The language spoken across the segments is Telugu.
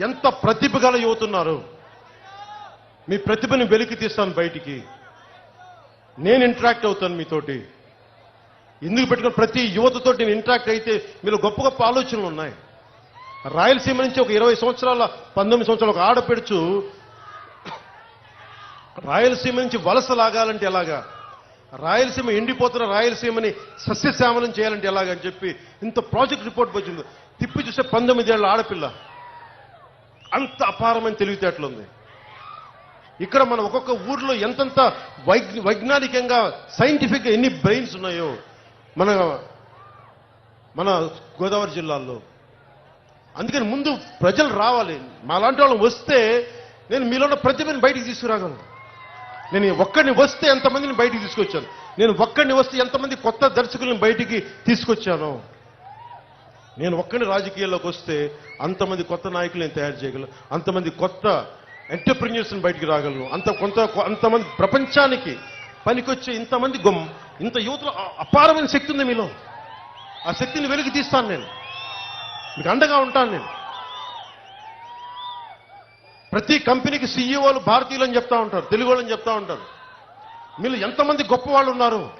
ఎంత ప్రతిభ గల యువతున్నారు? మీ ప్రతిభని వెలికి తీస్తాను బయటికి. నేను ఇంటరాక్ట్ అవుతాను మీతోటి. ఎందుకు పెట్టుకున్న ప్రతి యువతతో నేను ఇంటరాక్ట్ అయితే మీరు గొప్ప గొప్ప ఆలోచనలు ఉన్నాయి. రాయలసీమ నుంచి ఒక ఇరవై సంవత్సరాల పంతొమ్మిది సంవత్సరాల ఒక ఆడపెడుచు రాయలసీమ నుంచి వలస లాగాలంటే ఎలాగా? రాయలసీమ ఎండిపోతున్న రాయలసీమని సస్యశ్యామలం చేయాలంటే ఎలాగని అని చెప్పి ఇంత ప్రాజెక్ట్ రిపోర్ట్ వచ్చింది. తిప్పి చూస్తే పంతొమ్మిదేళ్ళ ఆడపిల్ల. అంత అపారమైన తెలివితేటలు ఉంది ఇక్కడ మన ఒక్కొక్క ఊర్లో ఎంతంత వైజ్ఞ వైజ్ఞానికంగా సైంటిఫిక్ ఎన్ని బ్రెయిన్స్ ఉన్నాయో మన మన గోదావరి జిల్లాల్లో. అందుకని ముందు ప్రజలు రావాలి. మా లాంటి వస్తే నేను మీలో ఉన్న ప్రతిభని బయటికి తీసుకురాగలను. నేను ఒక్కడిని వస్తే ఎంతమందిని బయటికి తీసుకొచ్చాను. నేను ఒక్కడిని వస్తే ఎంతమంది కొత్త దర్శకులను బయటికి తీసుకొచ్చాను. నేను ఒక్కడిని రాజకీయాల్లోకి వస్తే అంతమంది కొత్త నాయకులు నేను తయారు చేయగలను. అంతమంది కొత్త ఎంటర్ప్రిన్యూర్స్ని బయటికి రాగలను. అంత కొంత అంతమంది ప్రపంచానికి పనికొచ్చే ఇంతమంది గొమ్ ఇంత యువతలో అపారమైన శక్తి ఉంది మీలో. ఆ శక్తిని వెలికి తీస్తాను నేను. మీకు అండగా ఉంటాను నేను. ప్రతి కంపెనీకి సీఈఓలు భారతీయులు అని చెప్తా ఉంటారు తెలుగు వాళ్ళని చెప్తా ఉంటారు. మీరు ఎంతమంది గొప్ప వాళ్ళు ఉన్నారు?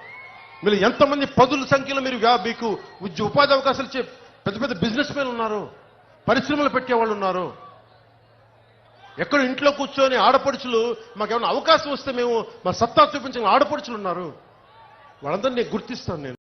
మీరు ఎంతమంది పదుల సంఖ్యలో మీరు వ్యా- మీకు ఉద్యోగ ఉపాధి అవకాశాలు ఇచ్చే పెద్ద పెద్ద బిజినెస్ మెన్ ఉన్నారు. పరిశ్రమలు పెట్టేవాళ్ళు ఉన్నారు. ఎక్కడ ఇంట్లో కూర్చొని ఆడపడుచులు మాకేమైనా అవకాశం వస్తే మేము మా సత్తా చూపించిన ఆడపడుచులు ఉన్నారు. వాళ్ళందరినీ గుర్తిస్తాను నేను.